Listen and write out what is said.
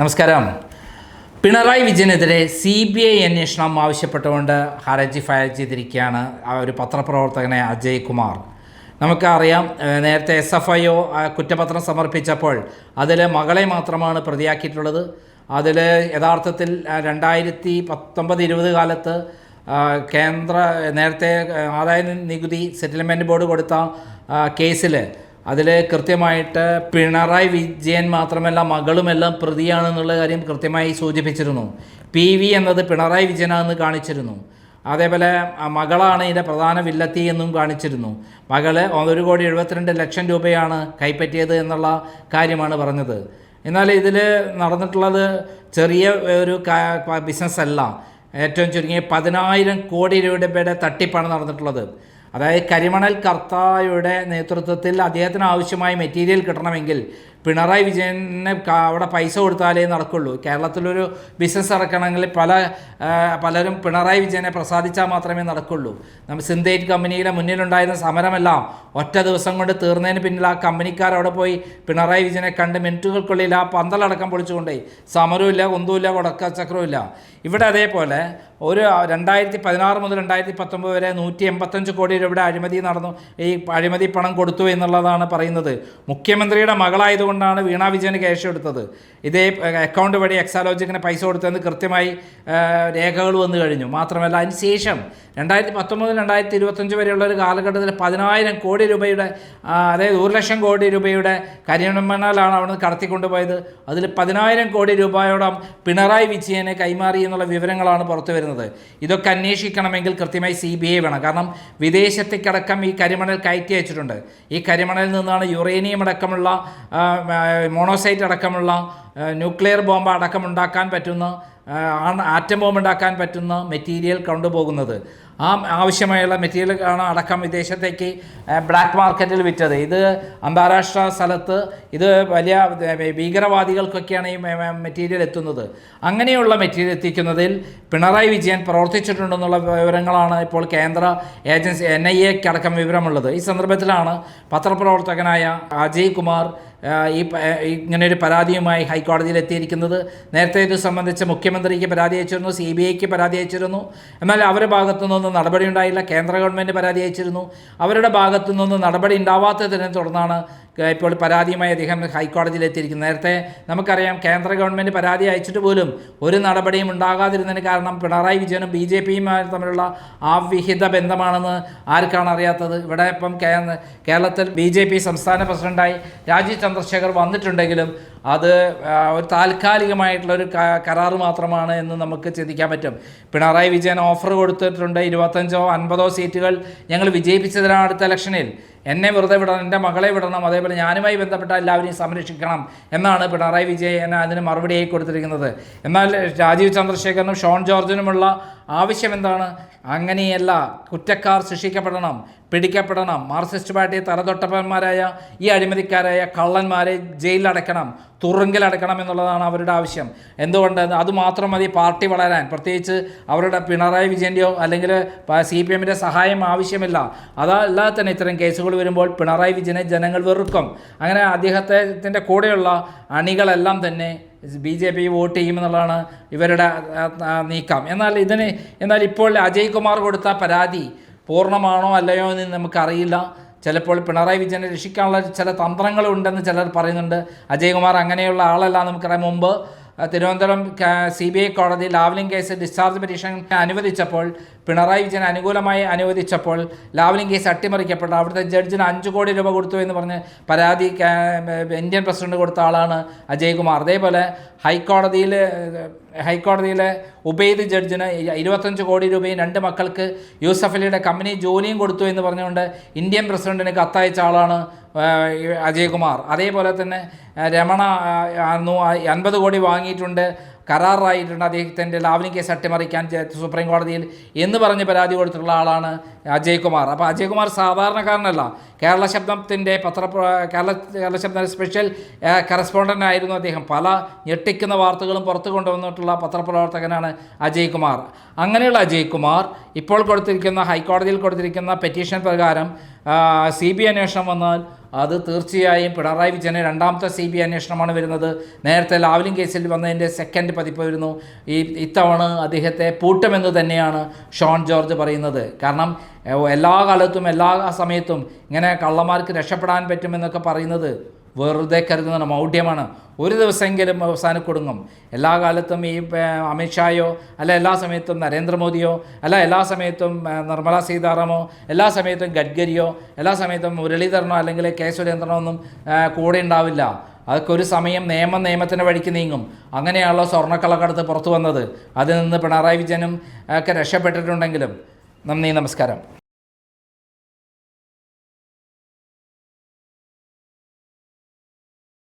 നമസ്കാരം. പിണറായി വിജയനെതിരെ C B I അന്വേഷണം ആവശ്യപ്പെട്ടുകൊണ്ട് ഹർജി ഫയൽ ചെയ്തിരിക്കുകയാണ് ആ ഒരു പത്രപ്രവർത്തകനെ അജയ് കുമാർ. നമുക്കറിയാം നേരത്തെ എസ് എഫ് ഐ ഒ കുറ്റപത്രം സമർപ്പിച്ചപ്പോൾ അതിൽ മകളെ മാത്രമാണ് പ്രതിയാക്കിയിട്ടുള്ളത്. അതിൽ യഥാർത്ഥത്തിൽ രണ്ടായിരത്തി പത്തൊമ്പത് ഇരുപത് കാലത്ത് കേന്ദ്ര നേരത്തെ ആദായ നികുതി സെറ്റിൽമെന്റ് ബോർഡ് കൊടുത്ത കേസിൽ അതിൽ കൃത്യമായിട്ട് പിണറായി വിജയൻ മാത്രമല്ല മകളുമെല്ലാം പ്രതിയാണെന്നുള്ള കാര്യം കൃത്യമായി സൂചിപ്പിച്ചിരുന്നു. പി വി എന്നത് പിണറായി വിജയനാണെന്ന് കാണിച്ചിരുന്നു. അതേപോലെ മകളാണ് ഇതിന്റെ പ്രധാന വില്ലത്തി എന്നും കാണിച്ചിരുന്നു. മകൾ ഒരു കോടി എഴുപത്തിരണ്ട് ലക്ഷം രൂപയാണ് കൈപ്പറ്റിയത് എന്നുള്ള കാര്യമാണ് പറഞ്ഞത്. എന്നാൽ ഇതിൽ നടന്നിട്ടുള്ളത് ചെറിയ ഒരു ബിസിനസ് അല്ല ഏറ്റവും ചുരുങ്ങിയ പതിനായിരം കോടി രൂപയുടെ തട്ടിപ്പാണ് നടന്നിട്ടുള്ളത്. അതായത് കരിമണൽ കർത്തായുടെ നേതൃത്വത്തിൽ അദ്ദേഹത്തിന് ആവശ്യമായ മെറ്റീരിയൽ കിട്ടണമെങ്കിൽ പിണറായി വിജയന് അവിടെ പൈസ കൊടുത്താലേ നടക്കുള്ളൂ. കേരളത്തിലൊരു ബിസിനസ് നടക്കണമെങ്കിൽ പല പലരും പിണറായി വിജയനെ പ്രസാദിച്ചാൽ മാത്രമേ നടക്കുള്ളൂ. നമ്മൾ സിന്തേറ്റ് കമ്പനിയിലെ മുന്നിലുണ്ടായിരുന്ന സമരമെല്ലാം ഒറ്റ ദിവസം കൊണ്ട് തീർന്നതിന് പിന്നിൽ ആ കമ്പനിക്കാർ അവിടെ പോയി പിണറായി വിജയനെ കണ്ട് മിനിറ്റുകൾക്കുള്ളിൽ ആ പന്തലടക്കം പൊളിച്ചുകൊണ്ടേ സമരമില്ല ഒന്നുമില്ല കൊടക്കച്ചക്രവുമില്ല ഇവിടെ അതേപോലെ ഒരു രണ്ടായിരത്തി പതിനാറ് മുതൽ രണ്ടായിരത്തി പത്തൊമ്പത് വരെ നൂറ്റി എൺപത്തഞ്ച് കോടി രൂപയുടെ അഴിമതി നടന്നു. ഈ അഴിമതി പണം കൊടുത്തു എന്നുള്ളതാണ് പറയുന്നത്. മുഖ്യമന്ത്രിയുടെ മകളായതുകൊണ്ടാണ് വീണ വിജയന് ക്യാഷ് എടുത്തത്. ഇതേ അക്കൗണ്ട് വഴി എക്സാലോജിക്കിന് പൈസ കൊടുത്തതെന്ന് കൃത്യമായി രേഖകൾ വന്നു കഴിഞ്ഞു. മാത്രമല്ല അതിന് ശേഷം രണ്ടായിരത്തി പത്തൊമ്പത് രണ്ടായിരത്തി ഇരുപത്തഞ്ച് വരെയുള്ള ഒരു കാലഘട്ടത്തിൽ പതിനായിരം കോടി രൂപയുടെ അതായത് ഒരു ലക്ഷം കോടി രൂപയുടെ കരിമണലാണ് അവിടെ നിന്ന് കടത്തിക്കൊണ്ടുപോയത്. അതിൽ പതിനായിരം കോടി രൂപയോളം പിണറായി വിജയനെ കൈമാറി എന്നുള്ള വിവരങ്ങളാണ് പുറത്തു വരുന്നത്. ഇതൊക്കെ അന്വേഷിക്കണമെങ്കിൽ കൃത്യമായി സി ബി ഐ വേണം. കാരണം വിദേശത്തേക്കടക്കം ഈ കരിമണൽ കയറ്റി അയച്ചിട്ടുണ്ട്. ഈ കരിമണലിൽ നിന്നാണ് യുറേനിയം അടക്കമുള്ള മോണോസൈറ്റ് അടക്കമുള്ള ന്യൂക്ലിയർ ബോംബ് അടക്കം ഉണ്ടാക്കാൻ പറ്റുന്ന ആറ്റം ബോംബ് ഉണ്ടാക്കാൻ പറ്റുന്ന മെറ്റീരിയൽ കൊണ്ടുപോകുന്നത്. ആ ആവശ്യമായുള്ള മെറ്റീരിയൽ ആണ് അടക്കം വിദേശത്തേക്ക് ബ്ലാക്ക് മാർക്കറ്റിൽ വിറ്റത്. ഇത് അന്താരാഷ്ട്ര സ്ഥലത്ത് ഇത് വലിയ ഭീകരവാദികൾക്കൊക്കെയാണ് ഈ മെറ്റീരിയൽ എത്തുന്നത്. അങ്ങനെയുള്ള മെറ്റീരിയൽ എത്തിക്കുന്നതിൽ പിണറായി വിജയൻ പ്രവർത്തിച്ചിട്ടുണ്ടെന്നുള്ള വിവരങ്ങളാണ് ഇപ്പോൾ കേന്ദ്ര ഏജൻസി എൻ ഐ എക്ക് അടക്കം വിവരമുള്ളത്. ഈ സന്ദർഭത്തിലാണ് പത്രപ്രവർത്തകനായ അജയ് കുമാർ ഈ ഒരു പരാതിയുമായി ഹൈക്കോടതിയിൽ എത്തിയിരിക്കുന്നത് നേരത്തെ ഇത് സംബന്ധിച്ച് മുഖ്യമന്ത്രിക്ക് പരാതി അയച്ചിരുന്നു സി ബി ഐക്ക് പരാതി അയച്ചിരുന്നു. എന്നാൽ അവരുടെ ഭാഗത്തു നിന്നൊന്നും നടപടി ഉണ്ടായില്ല കേന്ദ്ര ഗവൺമെന്റ് പരാതി അയച്ചിരുന്നു. അവരുടെ ഭാഗത്തു നിന്നൊന്നും നടപടി ഉണ്ടാവാത്തതിനെ തുടർന്നാണ് ഇപ്പോൾ പരാതിയുമായി അദ്ദേഹം ഹൈക്കോടതിയിലെത്തിയിരിക്കുന്നു. നേരത്തെ നമുക്കറിയാം കേന്ദ്ര ഗവൺമെന്റ് പരാതി അയച്ചിട്ട് പോലും ഒരു നടപടിയും ഉണ്ടാകാതിരുന്നതിന് കാരണം പിണറായി വിജയനും ബി ജെ പിയും തമ്മിലുള്ള ആവിഹിത ബന്ധമാണെന്ന് ആർക്കാണ് അറിയാത്തത്? ഇവിടെ ഇപ്പം കേരളത്തിൽ ബി ജെ പി സംസ്ഥാന പ്രസിഡന്റായി രാജീവ് ചന്ദ്രശേഖർ വന്നിട്ടുണ്ടെങ്കിലും അത് ഒരു താൽക്കാലികമായിട്ടുള്ള ഒരു ക- കരാറ് മാത്രമാണ് എന്ന് നമുക്ക് ചിന്തിക്കാൻ പറ്റും. പിണറായി വിജയൻ ഓഫർ കൊടുത്തിട്ടുണ്ട് ഇരുപത്തഞ്ചോ അൻപതോ സീറ്റുകൾ ഞങ്ങൾ വിജയിപ്പിച്ചതിനാണ് അടുത്ത ഇലക്ഷനിൽ. എന്നെ വെറുതെ വിടണം എന്റെ മകളെ വിടണം അതേപോലെ ഞാനുമായി ബന്ധപ്പെട്ട എല്ലാവരെയും സംരക്ഷിക്കണം എന്നാണ് പിണറായി വിജയൻ അതിന് മറുപടിയായി കൊടുത്തിരിക്കുന്നത്. എന്നാൽ രാജീവ് ചന്ദ്രശേഖരനും ഷോൺ ജോർജിനുമുള്ള ആവശ്യം എന്താണ് അങ്ങനെയല്ല. കുറ്റക്കാർ ശിക്ഷിക്കപ്പെടണം പിടിക്കപ്പെടണം. മാർക്സിസ്റ്റ് പാർട്ടി തലതൊട്ടപ്പന്മാരായ ഈ അഴിമതിക്കാരായ കള്ളന്മാരെ ജയിലിലടക്കണം തുറുങ്കിലടക്കണം എന്നുള്ളതാണ് അവരുടെ ആവശ്യം. എന്തുകൊണ്ട്? അതുമാത്രം മതി പാർട്ടി വളരാൻ. പ്രത്യേകിച്ച് അവരുടെ പിണറായി വിജയന്റെയോ അല്ലെങ്കിൽ സി പി എമ്മിന്റെ സഹായം ആവശ്യമില്ല. അതല്ലാതെ തന്നെ ഇത്തരം കേസുകൾ വരുമ്പോൾ പിണറായി വിജയനെ ജനങ്ങൾ വെറുക്കും. അങ്ങനെ അദ്ദേഹത്തിന്റെ കൂടെയുള്ള അണികളെല്ലാം തന്നെ ബി ജെ പി വോട്ട് ചെയ്യുമെന്നുള്ളതാണ് ഇവരുടെ നീക്കം. എന്നാൽ ഇതിന് എന്നാൽ ഇപ്പോൾ അജയ് കുമാർ കൊടുത്ത പരാതി പൂർണമാണോ അല്ലയോ എന്ന് നമുക്കറിയില്ല. ചിലപ്പോൾ പിണറായി വിജയനെ രക്ഷിക്കാനുള്ള ചില തന്ത്രങ്ങളുണ്ടെന്ന് ചിലർ പറയുന്നുണ്ട്. അജയ്കുമാർ അങ്ങനെയുള്ള ആളല്ല നമുക്കറിയാം. മുമ്പ് തിരുവനന്തപുരം സി ബി ഐ കോടതി ലാവ്ലിംഗ് കേസ് ഡിസ്ചാർജ് പെറ്റീഷൻ അനുവദിച്ചപ്പോൾ പിണറായി വിജയൻ അനുകൂലമായി അനുവദിച്ചപ്പോൾ ലാവ്ലിൻ കേസ് അട്ടിമറിക്കപ്പെട്ട അവിടുത്തെ ജഡ്ജിന് അഞ്ച് കോടി രൂപ കൊടുത്തു എന്ന് പറഞ്ഞ് പരാതി ഇന്ത്യൻ പ്രസിഡന്റ് കൊടുത്ത ആളാണ് അജയ്കുമാർ. അതേപോലെ ഹൈക്കോടതിയിൽ ഹൈക്കോടതിയിലെ ഉബൈദ് ജഡ്ജിന് ഇരുപത്തഞ്ച് കോടി രൂപയും രണ്ട് മക്കൾക്ക് യൂസഫ് അലിയുടെ കമ്പനി ജോലിയും കൊടുത്തു എന്ന് പറഞ്ഞുകൊണ്ട് ഇന്ത്യൻ പ്രസിഡന്റിന് കത്തയച്ച ആളാണ് അജയ്കുമാർ. അതേപോലെ തന്നെ രമണ അൻപത് കോടി വാങ്ങിയിട്ടുണ്ട്. കരാറായിട്ടുണ്ട് അദ്ദേഹത്തിന്റെ ലാവ്ലിംഗ് കേസ് അട്ടിമറിക്കാൻ സുപ്രീം കോടതിയിൽ എന്ന് പറഞ്ഞ് പരാതി കൊടുത്തിട്ടുള്ള ആളാണ് അജയ് കുമാർ. അപ്പോൾ അജയ് കുമാർ സാധാരണക്കാരനല്ല. കേരള ശബ്ദത്തിന്റെ പത്ര കേരള കേരള ശബ്ദ സ്പെഷ്യൽ കറസ്പോണ്ടന്റ് ആയിരുന്നു അദ്ദേഹം. പല ഞെട്ടിക്കുന്ന വാർത്തകളും പുറത്തു കൊണ്ടുവന്നിട്ടുള്ള പത്രപ്രവർത്തകനാണ് അജയ് കുമാർ. അങ്ങനെയുള്ള അജയ് കുമാർ ഇപ്പോൾ കൊടുത്തിരിക്കുന്ന ഹൈക്കോടതിയിൽ കൊടുത്തിരിക്കുന്ന പെറ്റീഷൻ പ്രകാരം സി ബി അന്വേഷണം വന്നാൽ അത് തീർച്ചയായും പിണറായി വിജയന് രണ്ടാമത്തെ സി ബി അന്വേഷണമാണ് വരുന്നത്. നേരത്തെ ലാവ്ലിൻ കേസിൽ വന്നതിന്റെ സെക്കൻഡ് പതിപ്പ് വരുന്നു. ഈ ഇത്തവണ അദ്ദേഹത്തെ പൂട്ടുമെന്ന് തന്നെയാണ് ഷോൺ ജോർജ് പറയുന്നത്. കാരണം എല്ലാ കാലത്തും എല്ലാ സമയത്തും ഇങ്ങനെ കള്ളന്മാർക്ക് രക്ഷപ്പെടാൻ പറ്റുമെന്നൊക്കെ പറയുന്നത് വെറുതെ കരുതുന്ന മൗഢ്യമാണ്. ഒരു ദിവസമെങ്കിലും അവസാന കൊടുങ്ങും എല്ലാ കാലത്തും ഈ അമിത്ഷായോ അല്ല എല്ലാ സമയത്തും നരേന്ദ്രമോദിയോ അല്ല എല്ലാ സമയത്തും നിർമ്മല സീതാറാമോ എല്ലാ സമയത്തും ഗഡ്കരിയോ എല്ലാ സമയത്തും മുരളീധരനോ അല്ലെങ്കിൽ കെ സുരേന്ദ്രനോ ഒന്നും കൂടെ ഉണ്ടാവില്ല. അതൊക്കെ ഒരു സമയം നിയമം നിയമത്തിന്റെ വഴിക്ക് നീങ്ങും. അങ്ങനെയാണല്ലോ സ്വർണക്കളക്കടുത്ത് പുറത്തു വന്നത്. അതിൽ നിന്ന് പിണറായി വിജയനും ഒക്കെ രക്ഷപ്പെട്ടിട്ടുണ്ടെങ്കിലും. നന്ദി നമസ്കാരം.